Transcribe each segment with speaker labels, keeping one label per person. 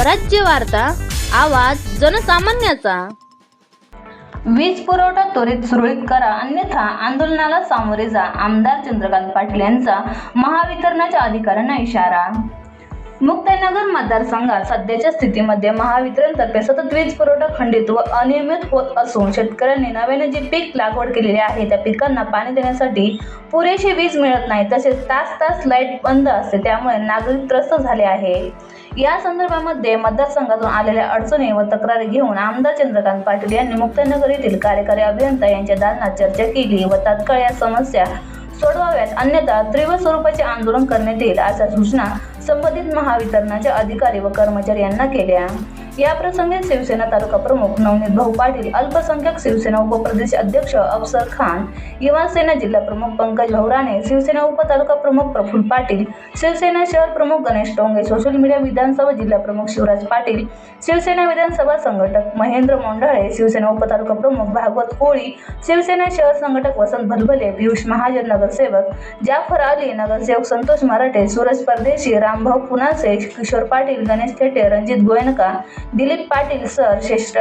Speaker 1: स्वराज्य वार्ता आवाज जनसामान्याचा.
Speaker 2: वीज पुरवठा त्वरित सुरळीत करा अन्यथा आंदोलनाला सामोरे जा आमदार चंद्रकांत पाटील यांचा महावितरणाच्या अधिकाऱ्यांना इशारा. मुक्ताईनगर मतदारसंघात सध्याच्या स्थितीमध्ये महावितरणतर्फे सतत वीज पुरवठा खंडित व अनियमित होत असून शेतकऱ्यांनी नव्याने जे पीक लागवड केलेले आहे त्या पिकांना पाणी देण्यासाठी पुरेशी वीज मिळत नाही तसेच तास तास लाइट बंद असते त्यामुळे नागरिक त्रस्त झाले आहे. या संदर्भामध्ये मतदारसंघातून आलेल्या अडचणी व तक्रारी घेऊन आमदार चंद्रकांत पाटील यांनी मुक्ताईनगर येथील कार्यकारी अभियंता यांच्या दालनात चर्चा केली व तात्काळ या समस्या सोडवाव्यात. अन्यथा तीव्र स्वरूपाचे आंदोलन करण्यात येईल अशा सूचना संबंधित महावितरणाचे अधिकारी व कर्मचारी यांना केल्या. या प्रसंगी शिवसेना तालुका प्रमुख नवनीत भाऊ पाटील, अल्पसंख्याक शिवसेना उपप्रदेश अध्यक्ष अफसर खान युवा सेना जिल्हा प्रमुख पंकज भाऊ राणे शिवसेना उपतालुका प्रमुख प्रफुल्ल पाटील, शिवसेना शहर प्रमुख गणेश टोंगे, सोशल मीडिया विधानसभा जिल्हा प्रमुख शिवराज पाटील, शिवसेना विधानसभा संघटक महेंद्र मोंढाळे, शिवसेना उपतालुका प्रमुख भागवत कोळी, शिवसेना शहर संघटक वसंत भलभले, पियुष महाजन नगरसेवक, जाफ़र अली नगरसेवक संतोष मराठे, सूरज परदेशी, रामभाऊ पुनासे, किशोर पाटील, गणेश थेटे, रणजित गोयनका दिलीप पाटील सर शेष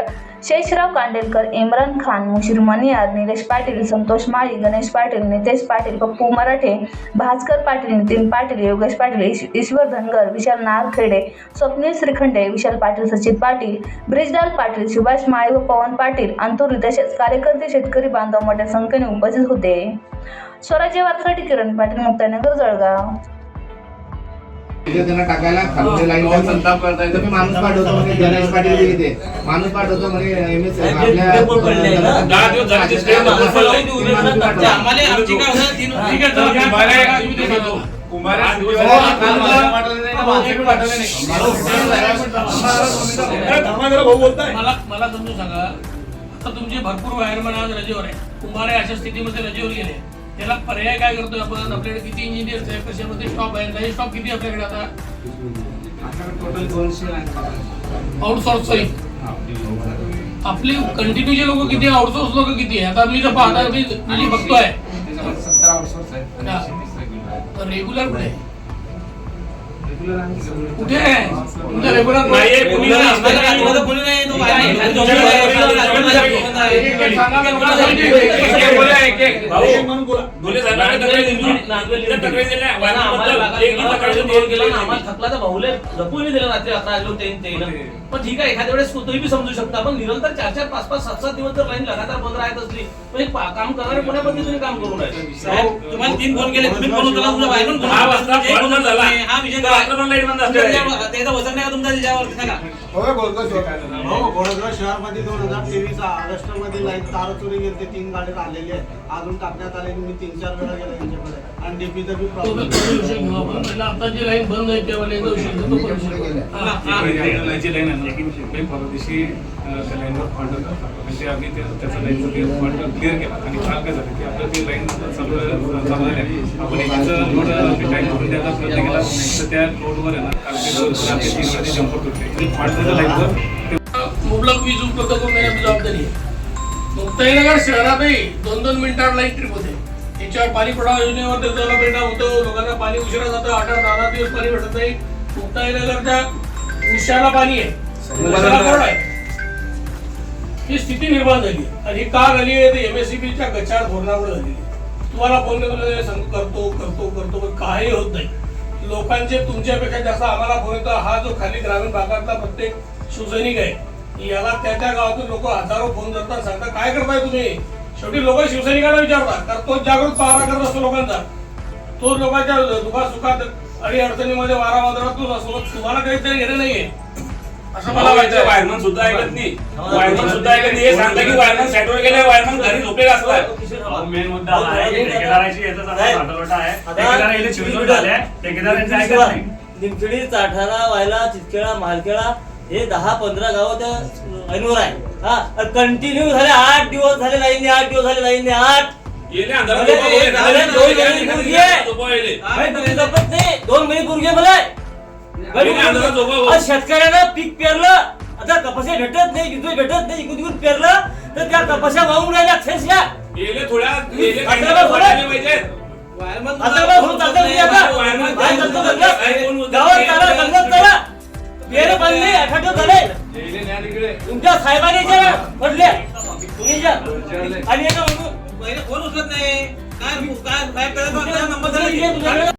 Speaker 2: शेषराव कांडेलकर इम्रान खान मुशीर मनियार निलेश पाटील संतोष माळी गणेश पाटील नितेश पाटील पप्पू मराठे भास्कर पाटील नितीन पाटील योगेश पाटील ईश्वर धनगर विशाल नारखेडे स्वप्नील श्रीखंडे विशाल पाटील सचिन पाटील ब्रिजलाल पाटील सुभाष माळी व पवन पाटील अंतुरी तसेच कार्यकर्ते शेतकरी बांधव मोठ्या संख्येने उपस्थित होते. स्वराज्य वारसाठी किरण पाटील मुक्तानगर जळगाव.
Speaker 3: तिथे त्यांना टाकायला खालच्या लाईन
Speaker 4: संताप करताय
Speaker 3: तर मी माणूस पाठवतो म्हणजे गणेश पाटील इथे माणूस पाठवतो म्हणजे एम एस मला
Speaker 5: समजून सांगा. आता तुमचे भरपूर वायरमॅन आज रजेवर आहे. कुंभारे अशा स्थितीमध्ये रजेवर गेले. त्याला पर्याय काय करतोय आपण? आपल्याकडे किती इंजिनियर्स आहे कशामध्ये स्टॉप आहे? काही स्टॉप किती आपल्याकडे आता? आउटसोर्स सॉरी आपली कंटिन्यूचे लोक किती आउटसोर्स लोक किती आहे आता मी जर पाहता मी बघतोय. रेग्युलर कुठे आहे? कुठे आहे? तुमचं रेग्युलर
Speaker 4: नाहीये, कुणी नाही.
Speaker 6: कोणी
Speaker 4: कोणी.
Speaker 6: पण ठीक आहे एखाद्या वेळेस तोही बी समजू शकता पण निरंतर चार चार पाच पाच सात सात दिवस जर लाईन लगातार बंद राहत असली पण एक पा- काम करणारे कोण्या पद्धतीने काम करून राहिले
Speaker 4: साहेब,
Speaker 7: तुम्हाला तीन फोन केले तुम्ही फोन उचलला तुमच्या बाहेरून. हा. तुमच्या- त्याचा वचन नाही का तुमचा त्याच्यावर सांगा
Speaker 8: वडोदरा शहरामध्ये दोन हजार तेवीस ऑगस्टमध्ये लाइट तार चोरी गेले तीन गाड्या आलेले आहेत अजून टाकण्यात आले मी तीन चार वेळा गेलो त्यांच्याकडे आणि डीपीचा बी प्रॉब्लेम
Speaker 5: आता जी लाईन बंद आहे तेव्हा. हा, हा.
Speaker 9: लाईन आहे परवा दिवशी त्या लाईनवर फॉल्ट म्हणजे आम्ही त्या- त्याचा लाईनचा फॉल्ट क्लिअर केला आणि काल काय झालं की आपलं ती लाईन चालू चालू झाली आहे. आपण एकीचं लोड टाईम करून द्यायचा प्रयत्न केला तर त्या लोडवर आहे ना काल ते लाईनवर
Speaker 5: मुबलक वीज उपलब्ध करून देण्याची जबाबदारी आहे. मुक्ताईनगर शहरातही दोन दोन मिनिटावर लाईन ट्रिप होते. याच्यावर पाणी योजनेवर त्याचा परिणाम होतो. लोकांना पाणी उशिरा जातं. आठ आठ दहा दिवस पाणी भेटत नाही. मुक्ताईनगरच्या उशाला पाणी आहे. ही स्थिती निर्माण झाली आणि ही का झाली आहे ते एमएससीबीच्या गचाळ धोरणामुळे आहे. तुम्हाला फोन करतो करतो करतो पण काही होत नाही. लोकांचे तुमच्यापेक्षा जास्त आम्हाला फोन येतो हा जो खाली ग्रामीण भागातला प्रत्येक शिवसैनिक आहे याला त्या त्या गावातून लोक हजारो फोन करतात सांगतात काय करताय तुम्ही? शेवटी लोक शिवसैनिकांना विचारतात. कारण तो जागृत पारा करत असतो लोकांचा. तो लोकांच्या दुखा सुखात आणि अडचणीमध्ये वारा वादळात असतो. तुम्हाला काहीतरी घेणं नाहीये. असं मला वाटतं.
Speaker 4: वायरमन सुद्धा ऐकत नाही वायरमन सुद्धा ऐकत नाही हे सांगता की वायरमन सेटवर गेले वायरमन घरी झोपेला असतात
Speaker 9: मेन मुद्दा हा आहे की ठेकेदाराची याचा चांगला आहे. झाले ठेकेदारांचं ऐकत नाही.
Speaker 6: निमखेडी चाठाणा वायला चितखेळा मालखेळा हे दहा पंधरा गाव त्या लाईनवर आहे. हा कंटिन्यू झाले आठ दिवस झाले लाईन आठ दिवस झाले लाईन आठ. नाही दोन महिने पूर्वी मला आज शेतकऱ्यानं पीक पेरलं आता कपाशी भेटत नाही विजय भेटत नाही इकडून तिकडून पेरलं तर त्या कपाशा वाहून राहिल्या अक्षरशः
Speaker 4: थोड्या
Speaker 6: आता होऊन चालतं आता? काय चालतं? गावात चला, चला. पाणी नाही झाले तुमच्या साहेबांनी तुम्ही विचार आणि एका म्हणून उचलत नाही काय काय काय करायचं नंबर